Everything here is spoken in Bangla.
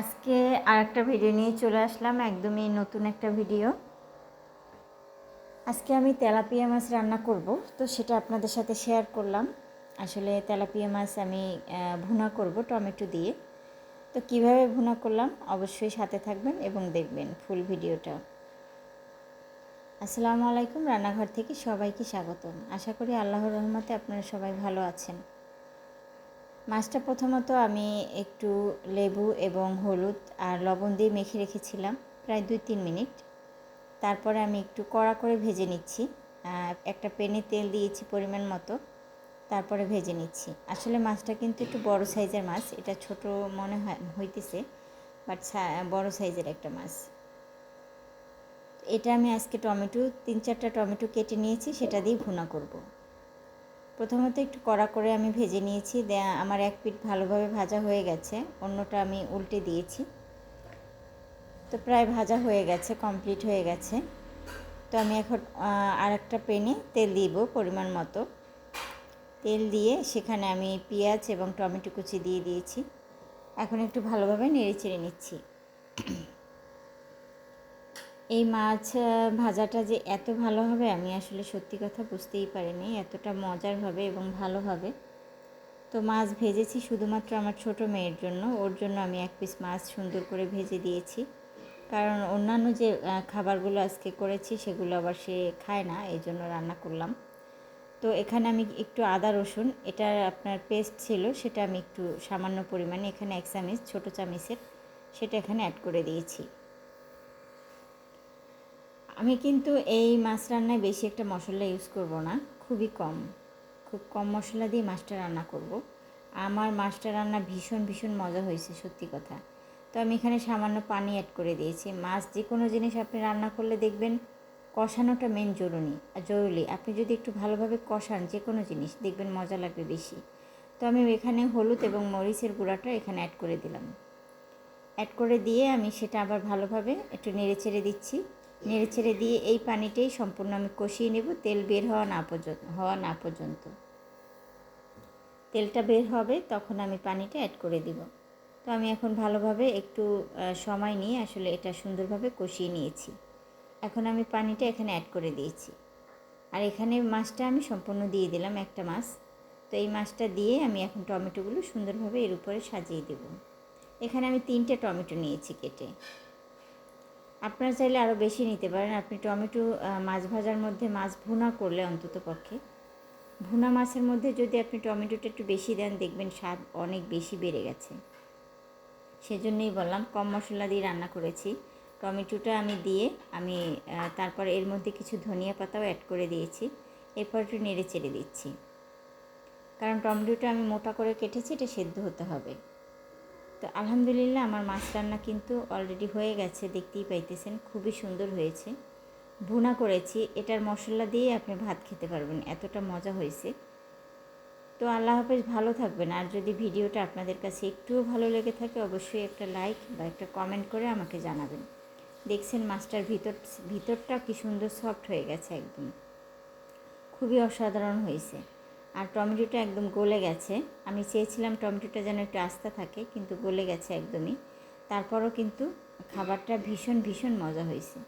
আজকে আর একটা ভিডিও নিয়ে চলে আসলাম, একদমই নতুন একটা ভিডিও আজকে আমি তেলাপিয়া মাছ রান্না করব, তো সেটা আপনাদের সাথে শেয়ার করলাম। আসলে তেলাপিয়া মাছ আমি ভুনা করব টমেটো দিয়ে। তো কীভাবে ভুনা করলাম অবশ্যই সাথে থাকবেন এবং দেখবেন ফুল ভিডিওটা আসসালামু আলাইকুম, রান্নাঘর থেকে সবাইকে স্বাগতম। আশা করি আল্লাহর রহমতে আপনারা সবাই ভালো আছেন। মাছটা প্রথমত আমি একটু লেবু এবং হলুদ আর লবণ দিয়ে মেখে রেখেছিলাম, প্রায় দুই তিন মিনিট। তারপরে আমি একটু কড়া করে ভেজে নিচ্ছি। একটা পেনে তেল দিয়েছি পরিমাণ মতো, তারপরে ভেজে নিচ্ছি। আসলে মাছটা কিন্তু একটু বড় সাইজের মাছ, এটা ছোট মনে হয়, হইতেছে, বাট বড় সাইজের একটা মাছ। এটা আমি আজকে টমেটো, তিন চারটা টমেটো কেটে নিয়েছি, সেটা দিয়ে ভুনা করব। প্রথমত একটু কড়া করে আমি ভেজে নিয়েছি আমার এক পিঠ ভালোভাবে ভাজা হয়ে গেছে, অন্যটা আমি উল্টে দিয়েছি। তো প্রায় ভাজা হয়ে গেছে কমপ্লিট হয়ে গেছে। তো আমি এখন আর একটা পেনে তেল দিব পরিমাণ মতো। তেল দিয়ে সেখানে আমি পেঁয়াজ এবং টমেটো কুচি দিয়ে দিয়েছি। এখন একটু ভালোভাবে নেড়ে চেড়ে নিচ্ছি। এই মাছ ভাজাটা যে এত ভালো হবে আমি আসলে সত্যি কথা বুঝতেই পারিনি। এতটা মজার হবে এবং ভালো হবে। তো মাছ ভেজেছি শুধুমাত্র আমার ছোট মেয়ের জন্য। ওর জন্য আমি এক পিস মাছ সুন্দর করে ভেজে দিয়েছি। কারণ অন্যান্য যে খাবারগুলো আজকে করেছি সেগুলো আবার সে খায় না, এই জন্য রান্না করলাম। তো এখানে আমি একটু আদা রসুন, এটা আপনার পেস্ট ছিল, সেটা আমি একটু সামান্য পরিমাণে এখানে এক চামিচ, ছোটো চামিচের, সেটা এখানে অ্যাড করে দিয়েছি। আমি কিন্তু এই মাছ রান্নায় বেশি একটা মশলা ইউজ করব না, খুবই কম। খুব কম মশলা দিয়ে মাছটা রান্না করব। আমার মাছটা রান্না ভীষণ ভীষণ মজা হয়েছে, সত্যি কথা। তো আমি এখানে সামান্য পানি অ্যাড করে দিয়েছি। মাছ যে কোনো জিনিস আপনি রান্না করলে দেখবেন কষানোটা মেন জরুরি জরুরি। আপনি যদি একটু ভালোভাবে কষান যে কোনো জিনিস, দেখবেন মজা লাগবে বেশি। তো আমি এখানে হলুদ এবং মরিচের গুঁড়াটা এখানে অ্যাড করে দিলাম। অ্যাড করে দিয়ে আমি সেটা আবার ভালোভাবে একটু নেড়ে চেড়ে দিচ্ছি। নেড়ে ছেড়ে দিয়ে এই পানিটাই সম্পূর্ণ আমি কষিয়ে নেব। তেল বের হওয়া না পর্যন্ত, হওয়া না পর্যন্ত। তেলটা বের হবে, তখন আমি পানিটা অ্যাড করে দিব। তো আমি এখন ভালোভাবে একটু সময় নিয়ে আসলে এটা সুন্দরভাবে কষিয়ে নিয়েছি। এখন আমি পানিটা এখানে অ্যাড করে দিয়েছি। আর এখানে মাছটা আমি সম্পূর্ণ দিয়ে দিলাম একটা মাছ। তো এই মাছটা দিয়ে আমি এখন টমেটোগুলো সুন্দরভাবে এর উপরে সাজিয়ে দেব। এখানে আমি তিনটে টমেটো নিয়েছি কেটে। আপনারা চাইলে আরও বেশি নিতে পারেন। আপনি টমেটো মাছ ভাজার মধ্যে মাছ ভুনা করলে অন্তত পক্ষে। ভুনা মাছের মধ্যে যদি আপনি টমেটোটা একটু বেশি দেন, দেখবেন স্বাদ অনেক বেশি বেড়ে গেছে। সেজন্যই বললাম, কম মশলা দিয়ে রান্না করেছি। টমেটোটা আমি দিয়ে আমি তারপর এর মধ্যে কিছু ধনিয়া পাতাও অ্যাড করে দিয়েছি। এরপর একটু নেড়ে চেড়ে দিচ্ছি। কারণ টমেটোটা আমি মোটা করে কেটেছি, এটা সেদ্ধ হতে হবে। তো আলহামদুলিল্লাহ আমার মাছ রান্না কিন্তু অলরেডি হয়ে গেছে, দেখতেই পাইতেছেন, খুবই সুন্দর হয়েছে। ভুনা করেছি, এটার মশলা দিয়ে আপনি ভাত খেতে পারবেন, এতটা মজা হয়েছে। তো আল্লাহ হাফেজ, ভালো থাকবেন। আর যদি ভিডিওটা আপনাদের কাছে একটুও ভালো লেগে থাকে, অবশ্যই একটা লাইক বা একটা কমেন্ট করে আমাকে জানাবেন। দেখছেন মাছটার ভিতর, ভিতরটা কি সুন্দর সফট হয়ে গেছে একদম। খুবই অসাধারণ হয়েছে। আর টমেটোটা একদম গলে গেছে। আমি চেয়েছিলাম টমেটোটা যেন একটু আস্তা থাকে, কিন্তু গলে গেছে একদমই। তারপরও কিন্তু খাবারটা ভীষণ ভীষণ মজা হয়েছে।